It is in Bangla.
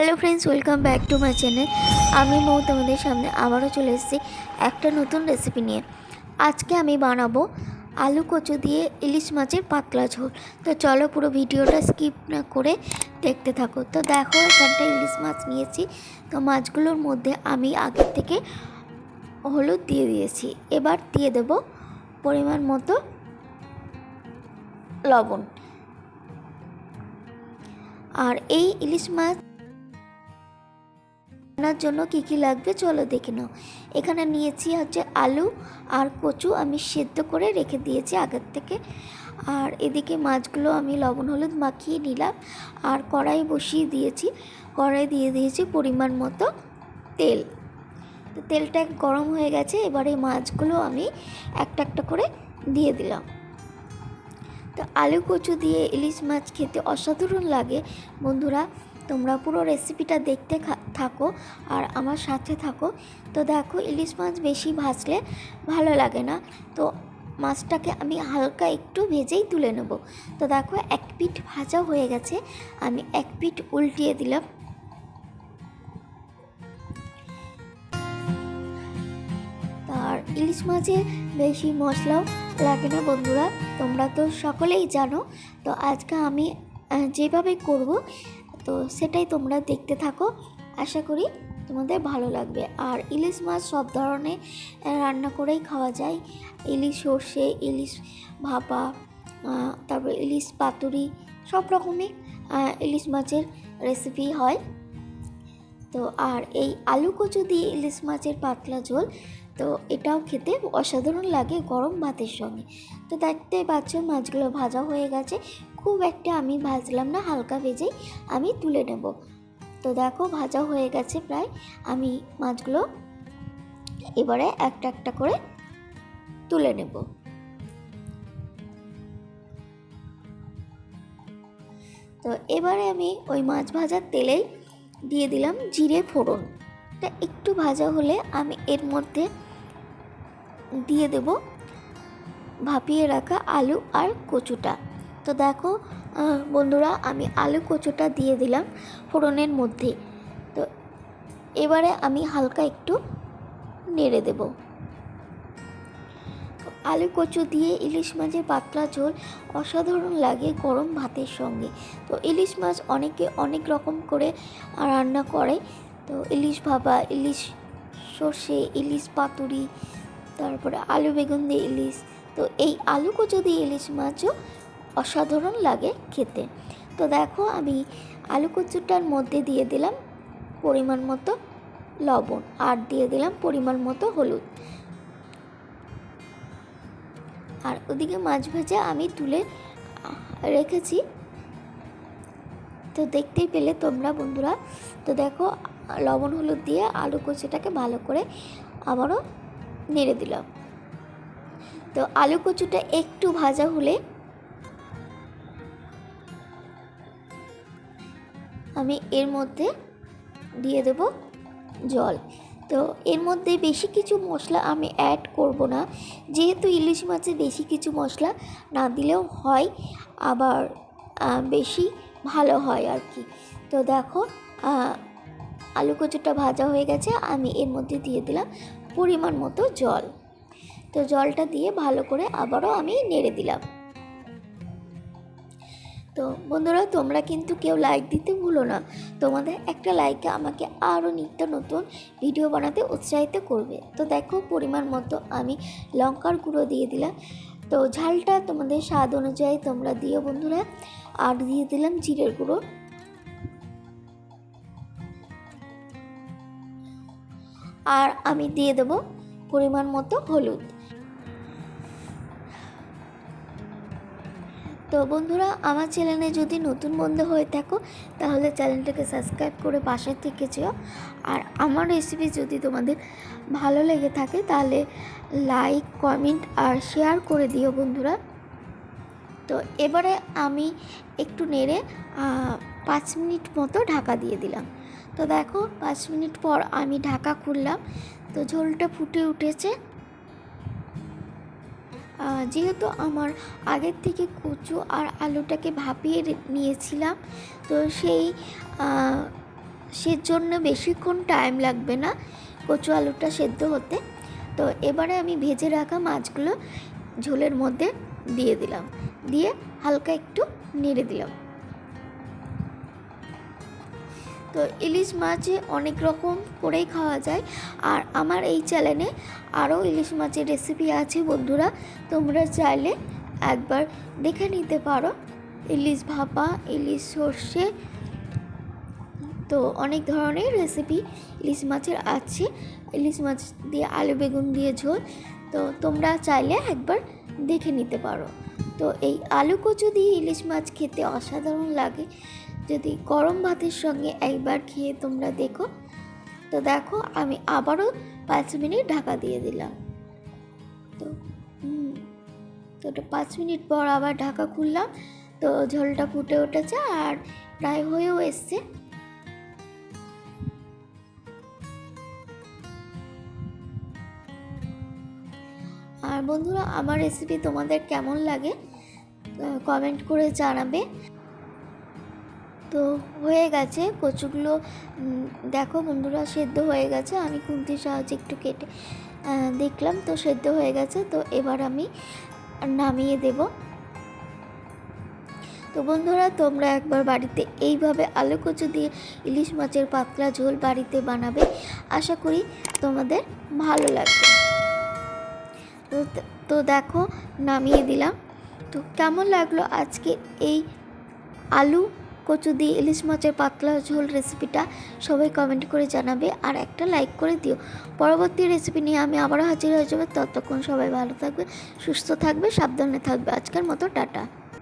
Hello friends welcome back to my channel আমি মৌ তোমাদের সামনে আবারও চলে এসেছি একটা নতুন রেসিপি নিয়ে। আজকে আমি বানাবো আলু কচু দিয়ে ইলিশ মাছের পাতলা ঝোল। তো চলো পুরো ভিডিওটা স্কিপ না করে দেখতে থাকো। তো দেখো এখানটা ইলিশ মাছ নিয়েছি। তো মাছগুলোর মধ্যে আমি আগের থেকে হলুদ দিয়ে দিয়েছি। এবার দিয়ে দেব পরিমাণ মতো লবণ। আর এই ইলিশ মাছ রান্নার জন্য কী কী লাগবে চলো দেখে নাও। এখানে নিয়েছি হচ্ছে আলু আর কচু আমি সেদ্ধ করে রেখে দিয়েছি আগের থেকে। আর এদিকে মাছগুলো আমি লবণ, হলুদ মাখিয়ে নিলাম আর কড়াই বসিয়ে দিয়েছি। কড়াই দিয়ে দিয়েছি পরিমাণ মতো তেল। তো তেলটা গরম হয়ে গেছে, এবারে মাছগুলো আমি একটা একটা করে দিয়ে দিলাম। তো আলু, কচু দিয়ে ইলিশ মাছ খেতে অসাধারণ লাগে। বন্ধুরা তোমরা পুরো রেসিপিটা দেখতে থাকো আর আমার সাথে থাকো। তো দেখো, ইলিশ মাছ বেশি ভাজলে ভালো লাগে না। তো মাছটাকে আমি হালকা একটু ভেজেই তুলে নেব। তো দেখো, এক পিঠ ভাজা হয়ে গেছে। আমি এক পিঠ উল্টিয়ে দিলাম। আর ইলিশ মাছে বেশি মশলাও লাগে না বন্ধুরা, তোমরা তো সকলেই জানো। তো আজকে আমি যেভাবে করব তো সেটাই তোমরা দেখতে থাকো। আশা করি তোমাদের ভালো লাগবে। আর ইলিশ মাছ সব ধরনের রান্না করেই খাওয়া যায়। ইলিশ সর্ষে, ইলিশ ভাপা তারপর ইলিশ পাতুরি, সব রকমই ইলিশ মাছের রেসিপি হয়। তো আর এই আলু কচু দিয়ে ইলিশ মাছের পাতলা ঝোল, তো এটাও খেতে অসাধারণ লাগে গরম ভাতের সঙ্গে। তো দেখতে পাচ্ছ মাছগুলো ভাজা হয়ে গেছে। খুব একটা আমি ভাজলাম না, হালকা ভেজেই আমি তুলে নেব। তো দেখো ভাজা হয়ে গেছে প্রায়। আমি মাছগুলো এবারে একটা একটা করে তুলে নেব। তো এবারে আমি ওই মাছ ভাজার তেলেই দিয়ে দিলাম জিরে ফোড়ন। এটা একটু ভাজা হলে আমি এর মধ্যে দিয়ে দেব ভাপিয়ে রাখা আলু আর কচুটা। তো দেখো বন্ধুরা, আমি আলু কচুটা দিয়ে দিলাম ফোড়নের মধ্যে। তো এবারে আমি হালকা একটু নেড়ে দেব। আলু কচু দিয়ে ইলিশ মাছের পাতলা ঝোল অসাধারণ লাগে গরম ভাতের সঙ্গে। তো ইলিশ মাছ অনেকে অনেক রকম করে রান্না করে। তো ইলিশ ভাপা, ইলিশ সর্ষে, ইলিশ পাতুরি, তারপরে আলু বেগুন দিয়ে ইলিশ। তো এই আলু কচু দিয়ে ইলিশ মাছও অসাধারণ লাগে খেতে। তো দেখো আমি আলু কচুটার মধ্যে দিয়ে দিলাম পরিমাণ মতো লবণ আর দিয়ে দিলাম পরিমাণ মতো হলুদ। আর ওদিকে মাছ ভাজা আমি তুলে রেখেছি। তো দেখতেই পেলে তোমরা বন্ধুরা। তো দেখো লবণ হলুদ দিয়ে আলু কচুটাকে ভালো করে আবারও নেড়ে দিলাম। তো আলু কচুটা একটু ভাজা হলে আমি এর মধ্যে দিয়ে দেব জল। তো এর মধ্যে বেশি কিছু মশলা আমি অ্যাড করব না। যেহেতু ইলিশ মাছে বেশি কিছু মশলা না দিলেও হয়, আবার বেশি ভালো হয় আর কি। তো দেখো আলু কচুটা ভাজা হয়ে গেছে, আমি এর মধ্যে দিয়ে দিলাম পরিমাণ মতো জল। তো জলটা দিয়ে ভালো করে আবারও আমি নেড়ে দিলাম। তো বন্ধুরা, তোমরা কিন্তু কেউ লাইক দিতে ভুলো না। তোমাদের একটা লাইকে আমাকে আরও নিত্য নতুন ভিডিও বানাতে উৎসাহিত করবে। তো দেখো, পরিমাণ মতো আমি লঙ্কার গুঁড়ো দিয়ে দিলাম। তো ঝালটা তোমাদের স্বাদ অনুযায়ী তোমরা দিও বন্ধুরা। আর দিয়ে দিলাম জিরের গুঁড়ো। আর আমি দিয়ে দেব পরিমাণ মতো হলুদ। তো বন্ধুরা, আমার চ্যানেলে যদি নতুন বন্ধু হয়ে থাকো, তাহলে চ্যানেলটাকে সাবস্ক্রাইব করে পাশে থেকে যেও। আর আমার রেসিপি যদি তোমাদের ভালো লেগে থাকে, তাহলে লাইক কমেন্ট আর শেয়ার করে দিও বন্ধুরা। তো এবারে আমি একটু নেড়ে পাঁচ মিনিট মতো ঢাকা দিয়ে দিলাম। তো দেখো, পাঁচ মিনিট পর আমি ঢাকা খুললাম। তো ঝোলটা ফুটে উঠেছে। যেহেতু আমার আগের থেকে কচু আর আলুটাকে ভাপিয়ে নিয়েছিলাম, তো সেই সেজন্য বেশিক্ষণ টাইম লাগবে না কচু আলুটা সেদ্ধ হতে। তো এবারে আমি ভেজে রাখা মাছগুলো ঝোলের মধ্যে দিয়ে দিলাম। দিয়ে হালকা একটু নেড়ে দিলাম। তো ইলিশ মাছে অনেক রকম করেই খাওয়া যায়। আর আমার এই চ্যানেলে আরও ইলিশ মাছের রেসিপি আছে বন্ধুরা, তোমরা চাইলে একবার দেখে নিতে পারো। ইলিশ ভাপা, ইলিশ সর্ষে, তো অনেক ধরনের রেসিপি ইলিশ মাছের আছে। ইলিশ মাছ দিয়ে আলু, বেগুন দিয়ে ঝোল, তো তোমরা চাইলে একবার দেখে নিতে পারো। তো এই আলু কচু দিয়ে ইলিশ মাছ খেতে অসাধারণ লাগে। যদি গরম ভাতের সঙ্গে একবার খেয়ে তোমরা দেখো, তো দেখো আমি আবারও পাঁচ মিনিট ঢাকা দিয়ে দিলাম। তো তো ওটা পাঁচ মিনিট পর আবার ঢাকা খুললাম, তো ঝোলটা ফুটে উঠেছে আর প্রায় হয়েও এসছে। আর বন্ধুরা, আমার রেসিপি তোমাদের কেমন লাগে কমেন্ট করে জানাবে। তো হয়ে গেছে, কচুগুলো দেখো বন্ধুরা সেদ্ধ হয়ে গেছে, আমি খুন্তির সাহায্যে একটু কেটে দেখলাম তো সেদ্ধ হয়ে গেছে, তো এবার আমি নামিয়ে দেব। তো বন্ধুরা, তোমরা একবার বাড়িতে এইভাবে আলু কচু দিয়ে ইলিশ মাছের পাতলা ঝোল বাড়িতে বানাবে, আশা করি তোমাদের ভালো লাগবে। তো তো দেখো, নামিয়ে দিলাম। তো কেমন লাগল আজকে এই আলু কচু দিয়ে ইলিশ মাছের পাতলা ঝোল রেসিপিটা সবাই কমেন্ট করে জানাবে আর একটা লাইক করে দিও। পরবর্তী রেসিপি নিয়ে আমি আবারও হাজির হয়ে যাব। ততক্ষণ সবাই ভালো থাকবে, সুস্থ থাকবে, সাবধানে থাকবে। আজকের মতো টাটা।